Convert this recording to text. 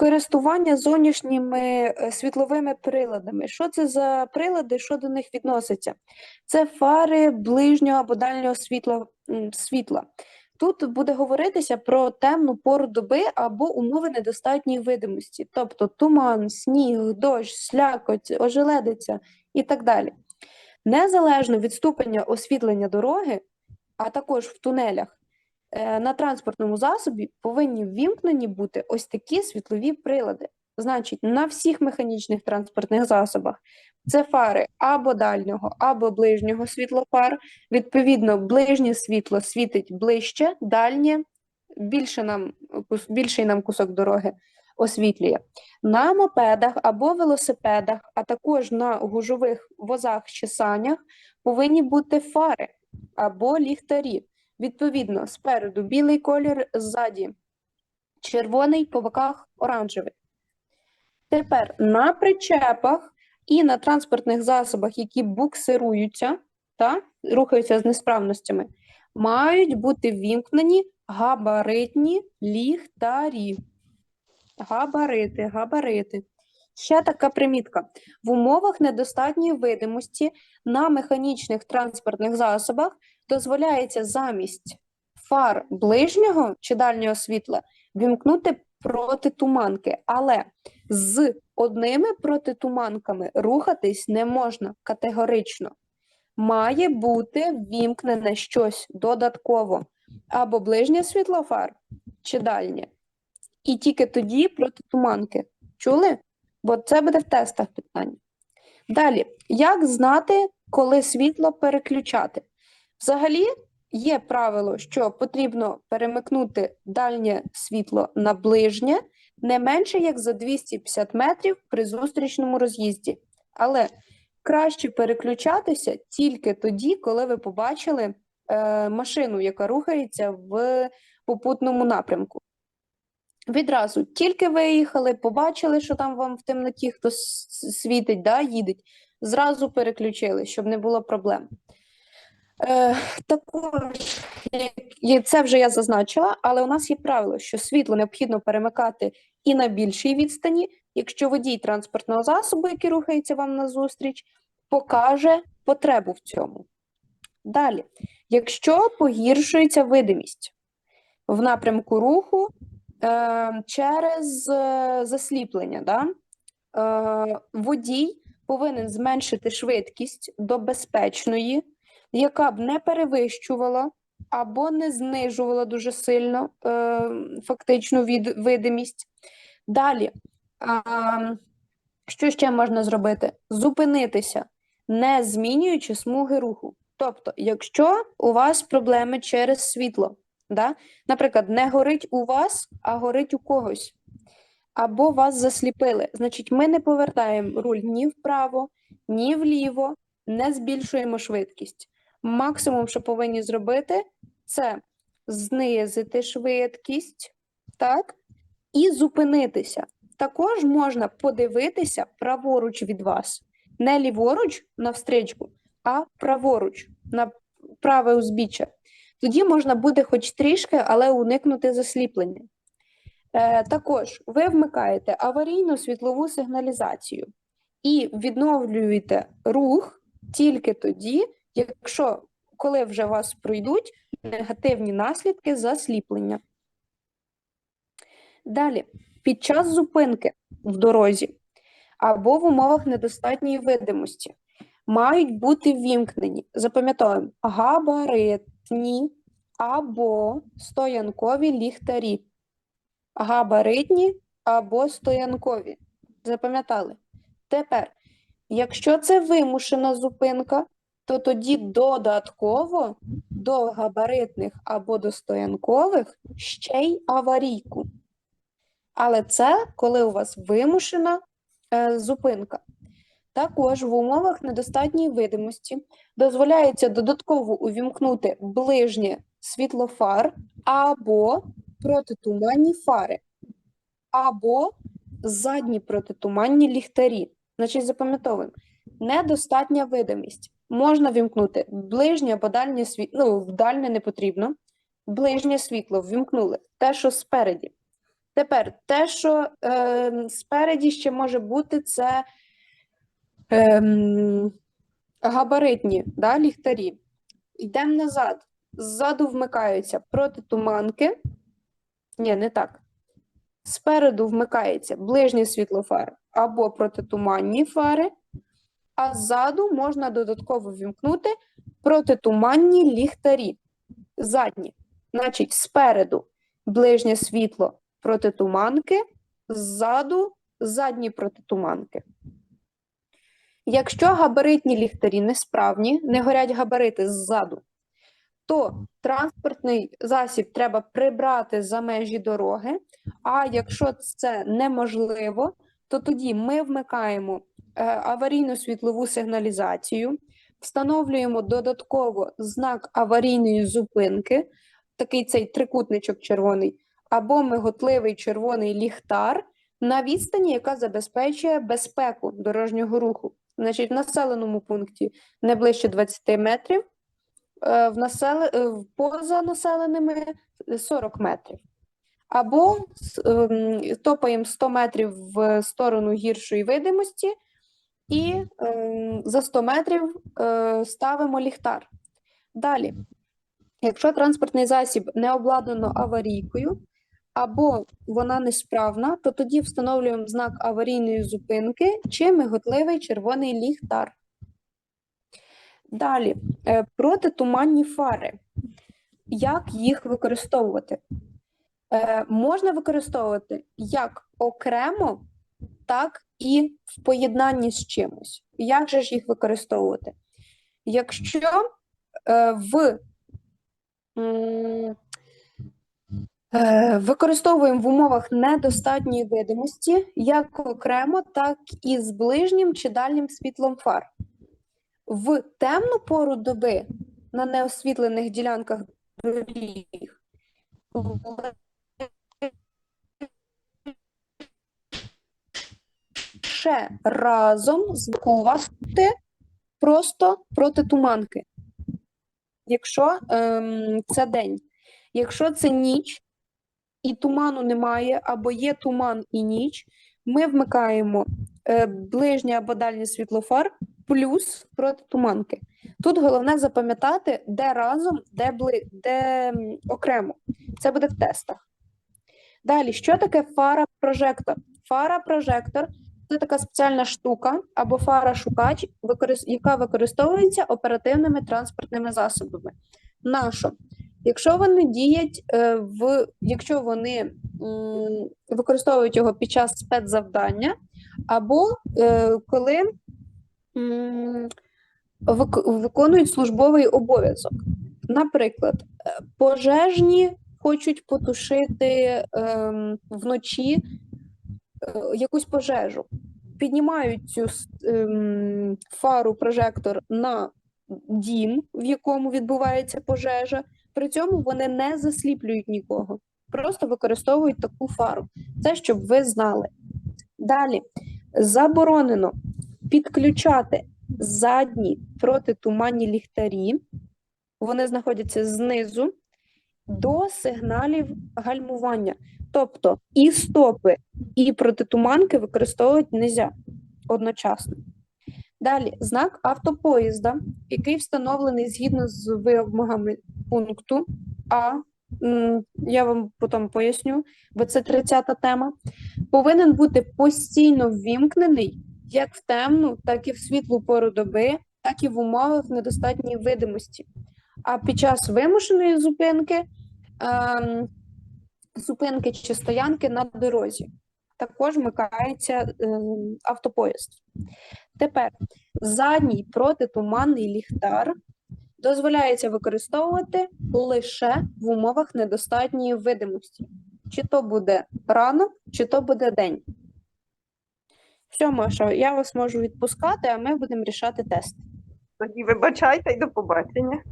Користування зовнішніми е, світловими приладами. Що це за прилади, що до них відноситься? Це фари ближнього або дальнього світла. світла. Тут буде говоритися про темну пору доби або умови недостатньої видимості, тобто туман, сніг, дощ, слякоть, ожеледиця і так далі. Незалежно від ступеня освітлення дороги, а також в тунелях, на транспортному засобі повинні ввімкнені бути ось такі світлові прилади. Значить, на всіх механічних транспортних засобах це фари або дальнього, або ближнього світлофар. Відповідно, ближнє світло світить ближче, дальнє більше нам, більший нам кусок дороги освітлює. На мопедах або велосипедах, а також на гужових возах чи санях повинні бути фари або ліхтарі. Відповідно, спереду білий колір, ззаді червоний, по боках оранжевий. Тепер на причепах і на транспортних засобах, які буксируються та рухаються з несправностями, мають бути ввімкнені габаритні ліхтарі. Габарити, габарити. Ще така примітка. В умовах недостатньої видимості на механічних транспортних засобах дозволяється замість фар ближнього чи дальнього світла вімкнути протитуманки, але з одними протитуманками рухатись не можна категорично. Має бути ввімкнене щось додатково або ближнє світло фар чи дальнє. І тільки тоді протитуманки. Чули? Бо це буде в тестах питання. Далі, як знати, коли світло переключати? Взагалі, є правило, що потрібно перемикнути дальнє світло на ближнє не менше як за 250 метрів при зустрічному роз'їзді. Але краще переключатися тільки тоді, коли ви побачили е, машину, яка рухається в попутному напрямку. Відразу тільки виїхали, побачили, що там вам в темноті хтось світить, да, їдеть, зразу переключили, щоб не було проблем. Е, також, це вже я зазначила, але у нас є правило, що світло необхідно перемикати і на більшій відстані, якщо водій транспортного засобу, який рухається вам назустріч, покаже потребу в цьому. Далі, якщо погіршується видимість в напрямку руху е, через е, засліплення, да? е, водій повинен зменшити швидкість до безпечної, яка б не перевищувала або не знижувала дуже сильно е, фактичну від, видимість. Далі, а, що ще можна зробити? Зупинитися, не змінюючи смуги руху. Тобто, якщо у вас проблеми через світло, да? наприклад, не горить у вас, а горить у когось, або вас засліпили, значить, ми не повертаємо руль ні вправо, ні вліво, не збільшуємо швидкість. Максимум, що повинні зробити, це знизити швидкість, так, і зупинитися. Також можна подивитися праворуч від вас. Не ліворуч навстрічку, а праворуч, на праве узбіччя. Тоді можна буде хоч трішки, але уникнути засліплення. Е, також ви вмикаєте аварійну світлову сигналізацію і відновлюєте рух тільки тоді, якщо коли вже вас пройдуть негативні наслідки засліплення. Далі, під час зупинки в дорозі або в умовах недостатньої видимості мають бути ввімкнені, запам'ятовуємо, габаритні або стоянкові ліхтарі. Габаритні або стоянкові. Запам'ятали? Тепер, якщо це вимушена зупинка, то тоді додатково до габаритних або до стоянкових ще й аварійку. Але це коли у вас вимушена е, зупинка. Також в умовах недостатньої видимості дозволяється додатково увімкнути ближнє світлофар або протитуманні фари, або задні протитуманні ліхтарі. Значить, запам'ятовуємо, недостатня видимість. Можна вімкнути ближнє або дальнє світло, ну, дальнє не потрібно. Ближнє світло ввімкнули, те, що спереді. Тепер те, що е, спереді ще може бути, це ем, габаритні да, ліхтарі. Йдемо назад. Ззаду вмикаються протитуманки. Ні, не так. Спереду вмикається ближнє світло фар або протитуманні фари, а ззаду можна додатково вімкнути протитуманні ліхтарі. Задні. Значить, спереду ближнє світло протитуманки, ззаду задні протитуманки. Якщо габаритні ліхтарі несправні, не горять габарити ззаду, то транспортний засіб треба прибрати за межі дороги. А якщо це неможливо, то тоді ми вмикаємо е, аварійну світлову сигналізацію, встановлюємо додатково знак аварійної зупинки, такий цей трикутничок червоний, або миготливий червоний ліхтар на відстані, яка забезпечує безпеку дорожнього руху. Значить, в населеному пункті не ближче 20 метрів, е, в насел... е, поза населеними 40 метрів. Або ем, топаємо 100 метрів в сторону гіршої видимості і ем, за 100 метрів е, ставимо ліхтар. Далі, якщо транспортний засіб не обладнано аварійкою, або вона несправна, то тоді встановлюємо знак аварійної зупинки чи миготливий червоний ліхтар. Далі, е, протитуманні фари. Як їх використовувати? Е, Можна використовувати як окремо, так і в поєднанні з чимось. Як же ж їх використовувати? Якщо е, в Використовуємо в умовах недостатньої видимості як окремо, так і з ближнім чи дальнім світлом фар. В темну пору доби на неосвітлених ділянках доріг лише разом звикувати просто протитуманки. Якщо ем, це день. Якщо це ніч і туману немає, або є туман і ніч, ми вмикаємо е, ближнє або дальнє світлофар плюс протитуманки. Тут головне запам'ятати, де разом, де, бли, де окремо. Це буде в тестах. Далі, що таке фара-прожектор? Фара-прожектор це така спеціальна штука або фара-шукач, яка використовується оперативними транспортними засобами. Нащо? Якщо вони діять е, в якщо вони використовують його під час спецзавдання, або е, коли виконують службовий обов'язок. Наприклад, е, пожежні хочуть потушити вночі якусь пожежу, піднімають цю фару прожектор на дім, в якому відбувається пожежа. При цьому вони не засліплюють нікого, просто використовують таку фару. Це щоб ви знали. Далі заборонено підключати задні протитуманні ліхтарі, вони знаходяться знизу до сигналів гальмування. Тобто і стопи, і протитуманки використовувати не можна одночасно. Далі знак автопоїзда, який встановлений згідно з вимогами пункту А. Я вам потім поясню, бо це 30-та тема. Повинен бути постійно ввімкнений як в темну, так і в світлу пору доби, так і в умовах недостатньої видимості. А під час вимушеної зупинки, ем, зупинки чи стоянки на дорозі, також вмикається ем, автопоїзд. Тепер задній протитуманний ліхтар дозволяється використовувати лише в умовах недостатньої видимості. Чи то буде ранок, чи то буде день. Все, Маша, я вас можу відпускати, а ми будемо рішати тест. Тоді вибачайте і до побачення.